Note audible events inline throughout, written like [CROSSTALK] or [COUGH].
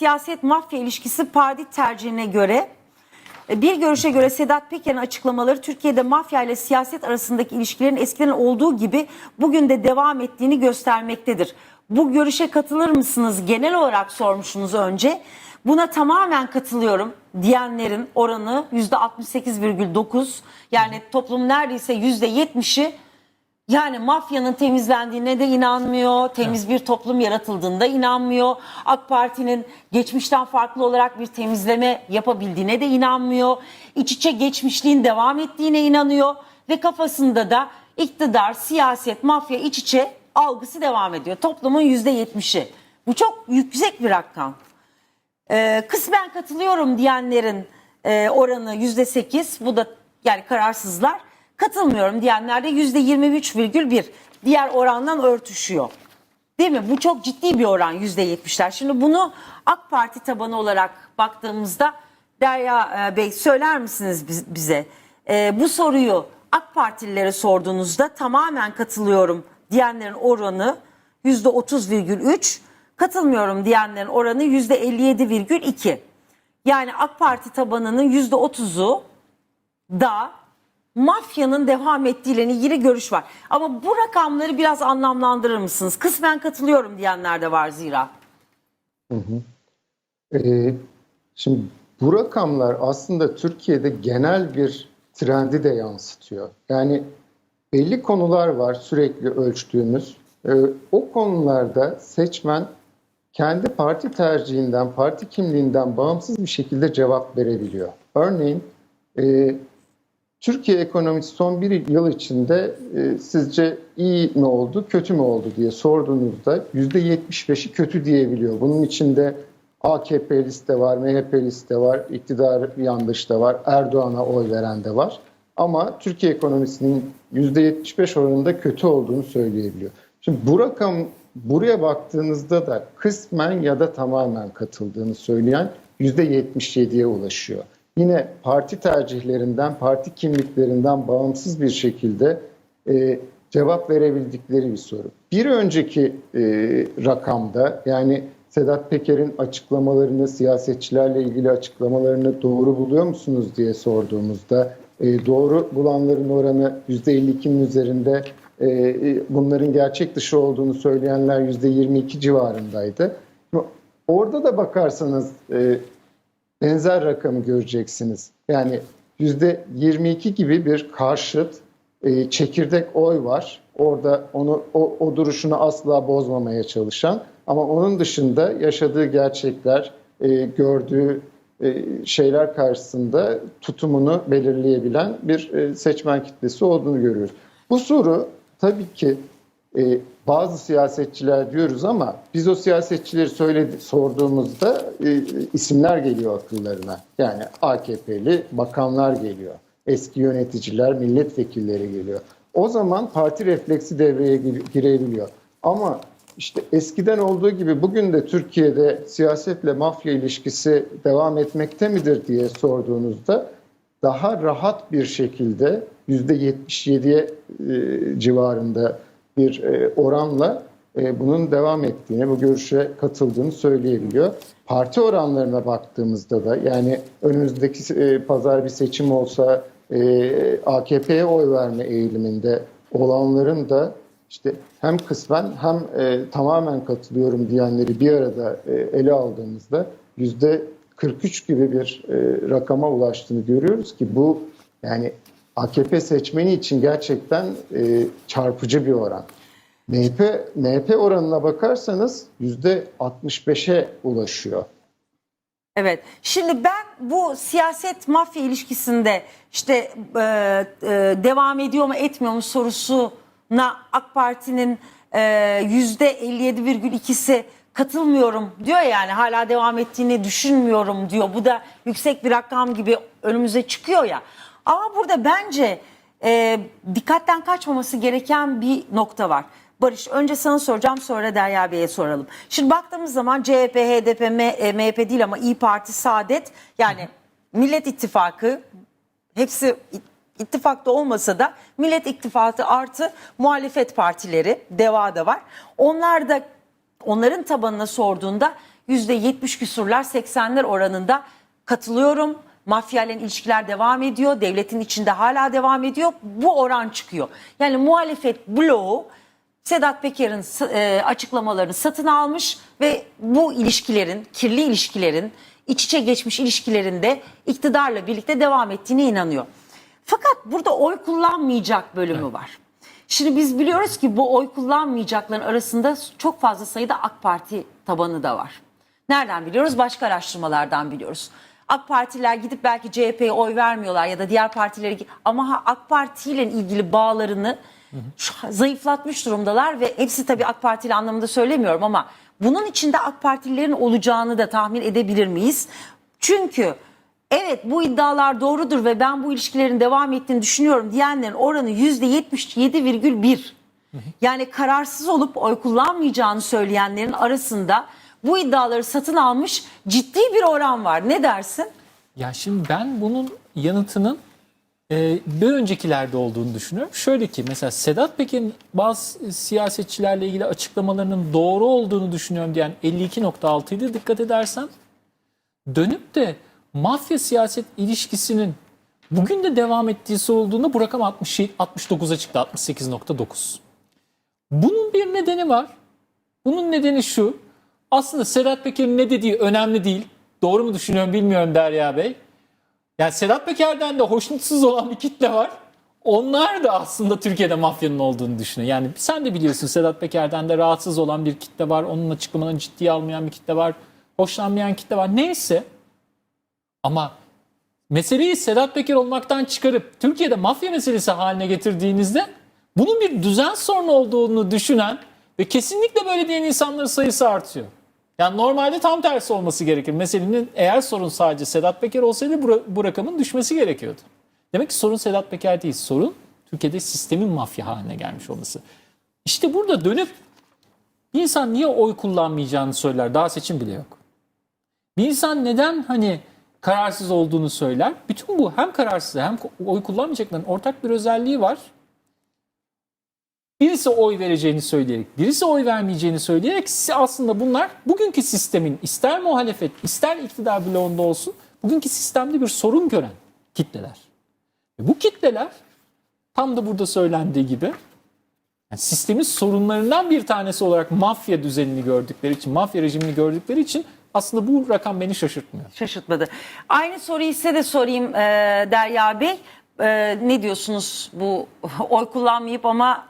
siyaset mafya ilişkisi parti tercihine göre e, bir görüşe göre Sedat Peker'in açıklamaları Türkiye'de mafya ile siyaset arasındaki ilişkilerin eskiden olduğu gibi bugün de devam ettiğini göstermektedir. Bu görüşe katılır mısınız? Genel olarak sormuşsunuz önce. Buna tamamen katılıyorum diyenlerin oranı %68,9 yani toplumun neredeyse %70'i yani mafyanın temizlendiğine de inanmıyor, temiz bir toplum yaratıldığında inanmıyor. AK Parti'nin geçmişten farklı olarak bir temizleme yapabildiğine de inanmıyor. İç içe geçmişliğin devam ettiğine inanıyor ve kafasında da iktidar, siyaset, mafya iç içe algısı devam ediyor. Toplumun %70'i. Bu çok yüksek bir rakam. Ee, kısmen katılıyorum diyenlerin e, oranı yüzde sekiz. Bu da yani kararsızlar. Katılmıyorum diyenler de yüzde yirmi üç virgül bir. Diğer orandan örtüşüyor. Değil mi? Bu çok ciddi bir oran yüzde yetmişler. Şimdi bunu AK Parti tabanı olarak baktığımızda Derya e, Bey söyler misiniz biz- bize? E, bu soruyu AK Partililere sorduğunuzda tamamen katılıyorum diyenlerin oranı yüzde otuz virgül üç. Katılmıyorum diyenlerin oranı yüzde elli yedi virgül iki. Yani AK Parti tabanının yüzde otuzu da mafyanın devam ettiğiyle ilgili görüş var. Ama bu rakamları biraz anlamlandırır mısınız? Kısmen katılıyorum diyenler de var zira. Ee, şimdi bu rakamlar aslında Türkiye'de genel bir trendi de yansıtıyor. Yani belli konular var sürekli ölçtüğümüz. Ee, o konularda seçmen kendi parti tercihinden, parti kimliğinden bağımsız bir şekilde cevap verebiliyor. Örneğin e, Türkiye ekonomisi son bir yıl içinde e, sizce iyi mi oldu, kötü mü oldu diye sorduğunuzda %75'i kötü diyebiliyor. Bunun içinde AKP liste var, MHP liste var, iktidar yandaşı da var, Erdoğan'a oy veren de var. Ama Türkiye ekonomisinin %75 oranında kötü olduğunu söyleyebiliyor. Şimdi bu rakam buraya baktığınızda da kısmen ya da tamamen katıldığını söyleyen %77'ye ulaşıyor. Yine parti tercihlerinden, parti kimliklerinden bağımsız bir şekilde e, cevap verebildikleri bir soru. Bir önceki e, rakamda yani Sedat Peker'in açıklamalarını, siyasetçilerle ilgili açıklamalarını doğru buluyor musunuz diye sorduğumuzda e, doğru bulanların oranı %52'nin üzerinde, e, bunların gerçek dışı olduğunu söyleyenler %22 civarındaydı. Orada da bakarsanız e, benzer rakamı göreceksiniz. Yani %22 gibi bir karşıt e, çekirdek oy var. Orada onu o, o duruşunu asla bozmamaya çalışan ama onun dışında yaşadığı gerçekler, e, gördüğü e, şeyler karşısında tutumunu belirleyebilen bir e, seçmen kitlesi olduğunu görüyoruz. Bu soru tabii ki e, bazı siyasetçiler diyoruz ama biz o siyasetçileri söyledi, sorduğumuzda e, isimler geliyor akıllarına. Yani AKP'li bakanlar geliyor, eski yöneticiler, milletvekilleri geliyor. O zaman parti refleksi devreye gir- girebiliyor. Ama işte eskiden olduğu gibi bugün de Türkiye'de siyasetle mafya ilişkisi devam etmekte midir diye sorduğunuzda daha rahat bir şekilde %77'ye e, civarında bir e, oranla e, bunun devam ettiğini, bu görüşe katıldığını söyleyebiliyor. Parti oranlarına baktığımızda da yani önümüzdeki e, pazar bir seçim olsa AKP'ye oy verme eğiliminde olanların da işte hem kısmen hem tamamen katılıyorum diyenleri bir arada ele aldığımızda yüzde 43 gibi bir rakama ulaştığını görüyoruz ki bu yani AKP seçmeni için gerçekten e, çarpıcı bir oran. MHP, MHP oranına bakarsanız yüzde 65'e ulaşıyor. Evet. Şimdi ben bu siyaset mafya ilişkisinde işte e, e, devam ediyor mu etmiyor mu sorusuna AK Parti'nin e, yüzde 57,2'si katılmıyorum diyor yani hala devam ettiğini düşünmüyorum diyor. Bu da yüksek bir rakam gibi önümüze çıkıyor ya. Ama burada bence e, dikkatten kaçmaması gereken bir nokta var. Barış önce sana soracağım sonra Derya Bey'e soralım. Şimdi baktığımız zaman CHP, HDP, M- e, MHP değil ama İyi Parti, Saadet yani Millet İttifakı hepsi it- ittifakta olmasa da Millet İttifakı artı muhalefet partileri DEVA da var. Onlar da onların tabanına sorduğunda %70 küsurlar 80'ler oranında katılıyorum. Mafya ile ilişkiler devam ediyor. Devletin içinde hala devam ediyor. Bu oran çıkıyor. Yani muhalefet bloğu Sedat Peker'in e, açıklamalarını satın almış ve bu ilişkilerin, kirli ilişkilerin, iç içe geçmiş ilişkilerinde iktidarla birlikte devam ettiğine inanıyor. Fakat burada oy kullanmayacak bölümü var. Şimdi biz biliyoruz ki bu oy kullanmayacakların arasında çok fazla sayıda AK Parti tabanı da var. Nereden biliyoruz? Başka araştırmalardan biliyoruz. AK Partiler gidip belki CHP'ye oy vermiyorlar ya da diğer partilere ama AK Parti ile ilgili bağlarını şu- zayıflatmış durumdalar ve hepsi tabii AK Partili anlamında söylemiyorum ama bunun içinde AK Partililerin olacağını da tahmin edebilir miyiz? Çünkü evet bu iddialar doğrudur ve ben bu ilişkilerin devam ettiğini düşünüyorum diyenlerin oranı %77,1. Yani kararsız olup oy kullanmayacağını söyleyenlerin arasında bu iddiaları satın almış ciddi bir oran var. Ne dersin? Ya şimdi ben bunun yanıtının e, bir öncekilerde olduğunu düşünüyorum. Şöyle ki mesela Sedat Peker'in bazı siyasetçilerle ilgili açıklamalarının doğru olduğunu düşünüyorum diyen 52.6 idi dikkat edersen. Dönüp de mafya siyaset ilişkisinin bugün de devam ettiği sorulduğunda bu rakam 60, 69'a çıktı 68.9. Bunun bir nedeni var. Bunun nedeni şu. Aslında Sedat Peker'in ne dediği önemli değil. Doğru mu düşünüyorum bilmiyorum Derya Bey. Yani Sedat Peker'den de hoşnutsuz olan bir kitle var. Onlar da aslında Türkiye'de mafyanın olduğunu düşünüyor. Yani sen de biliyorsun Sedat Peker'den de rahatsız olan bir kitle var. Onun açıklamalarını ciddiye almayan bir kitle var. Hoşlanmayan kitle var. Neyse. Ama meseleyi Sedat Peker olmaktan çıkarıp Türkiye'de mafya meselesi haline getirdiğinizde bunun bir düzen sorunu olduğunu düşünen ve kesinlikle böyle diyen insanların sayısı artıyor. Yani normalde tam tersi olması gerekir. Meselenin eğer sorun sadece Sedat Peker olsaydı bu, bu rakamın düşmesi gerekiyordu. Demek ki sorun Sedat Peker değil. Sorun Türkiye'de sistemin mafya haline gelmiş olması. İşte burada dönüp bir insan niye oy kullanmayacağını söyler. Daha seçim bile yok. Bir insan neden hani kararsız olduğunu söyler. Bütün bu hem kararsız hem oy kullanmayacakların ortak bir özelliği var. Birisi oy vereceğini söyleyerek, birisi oy vermeyeceğini söyleyerek aslında bunlar bugünkü sistemin ister muhalefet ister iktidar bloğunda olsun bugünkü sistemde bir sorun gören kitleler. Ve bu kitleler tam da burada söylendiği gibi yani sistemin sorunlarından bir tanesi olarak mafya düzenini gördükleri için, mafya rejimini gördükleri için aslında bu rakam beni şaşırtmıyor. Şaşırtmadı. Aynı soruyu size de sorayım e, Derya Bey. E, ne diyorsunuz bu [LAUGHS] oy kullanmayıp ama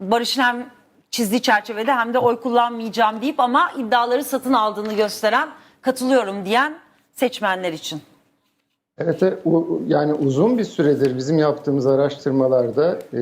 Barış'ın hem çizdiği çerçevede hem de oy kullanmayacağım deyip ama iddiaları satın aldığını gösteren katılıyorum diyen seçmenler için. Evet, u- yani uzun bir süredir bizim yaptığımız araştırmalarda e,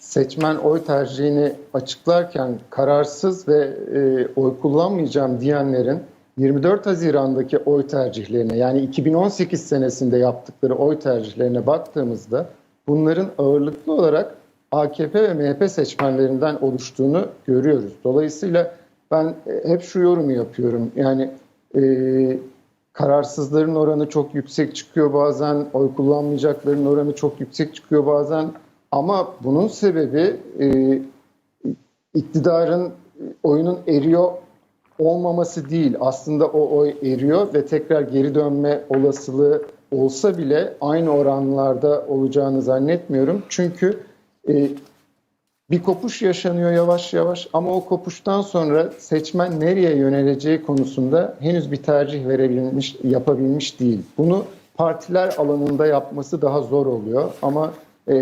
seçmen oy tercihini açıklarken kararsız ve e, oy kullanmayacağım diyenlerin 24 Haziran'daki oy tercihlerine yani 2018 senesinde yaptıkları oy tercihlerine baktığımızda bunların ağırlıklı olarak AKP ve MHP seçmenlerinden oluştuğunu görüyoruz. Dolayısıyla ben e, hep şu yorumu yapıyorum. Yani e, kararsızların oranı çok yüksek çıkıyor bazen, oy kullanmayacakların oranı çok yüksek çıkıyor bazen. Ama bunun sebebi e, iktidarın oyunun eriyor olmaması değil. Aslında o oy eriyor ve tekrar geri dönme olasılığı olsa bile aynı oranlarda olacağını zannetmiyorum. Çünkü e, bir kopuş yaşanıyor yavaş yavaş ama o kopuştan sonra seçmen nereye yöneleceği konusunda henüz bir tercih verebilmiş, yapabilmiş değil. Bunu partiler alanında yapması daha zor oluyor ama e,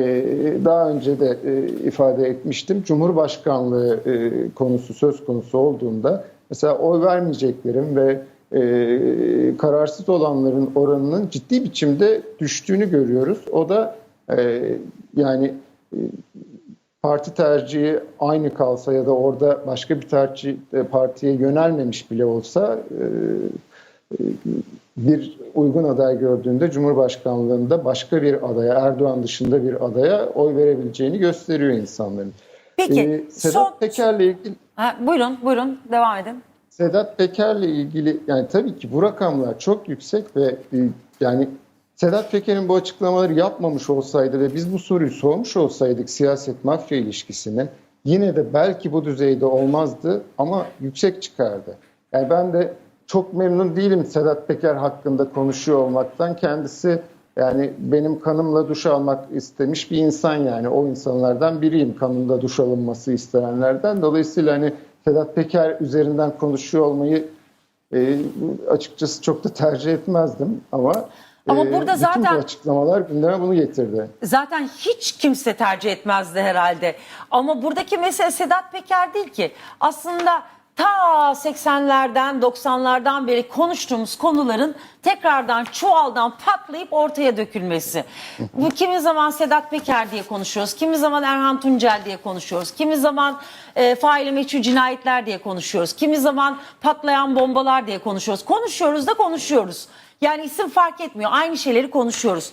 daha önce de e, ifade etmiştim. Cumhurbaşkanlığı e, konusu söz konusu olduğunda mesela oy vermeyeceklerin ve e, kararsız olanların oranının ciddi biçimde düştüğünü görüyoruz. O da e, yani parti tercihi aynı kalsa ya da orada başka bir tercih e, partiye yönelmemiş bile olsa e, e, bir uygun aday gördüğünde Cumhurbaşkanlığında başka bir adaya, Erdoğan dışında bir adaya oy verebileceğini gösteriyor insanların. Peki Ee, Sedat son... Peker'le ilgili Ha, buyurun buyurun devam edin. Sedat Peker'le ilgili yani tabii ki bu rakamlar çok yüksek ve yani Sedat Peker'in bu açıklamaları yapmamış olsaydı ve biz bu soruyu sormuş olsaydık siyaset mafya ilişkisini yine de belki bu düzeyde olmazdı ama yüksek çıkardı. Yani ben de çok memnun değilim Sedat Peker hakkında konuşuyor olmaktan. Kendisi yani benim kanımla duş almak istemiş bir insan yani. O insanlardan biriyim kanımda duş alınması isteyenlerden. Dolayısıyla hani Sedat Peker üzerinden konuşuyor olmayı e, açıkçası çok da tercih etmezdim ama Ama e, burada bütün zaten- bu açıklamalar gündeme bunu getirdi. Zaten hiç kimse tercih etmezdi herhalde. Ama buradaki mesele Sedat Peker değil ki. Aslında ta 80'lerden 90'lardan beri konuştuğumuz konuların tekrardan çuvaldan patlayıp ortaya dökülmesi. Bu kimi zaman Sedat Peker diye konuşuyoruz, kimi zaman Erhan Tuncel diye konuşuyoruz, kimi zaman e, faili meçhul cinayetler diye konuşuyoruz, kimi zaman patlayan bombalar diye konuşuyoruz. Konuşuyoruz da konuşuyoruz. Yani isim fark etmiyor. Aynı şeyleri konuşuyoruz.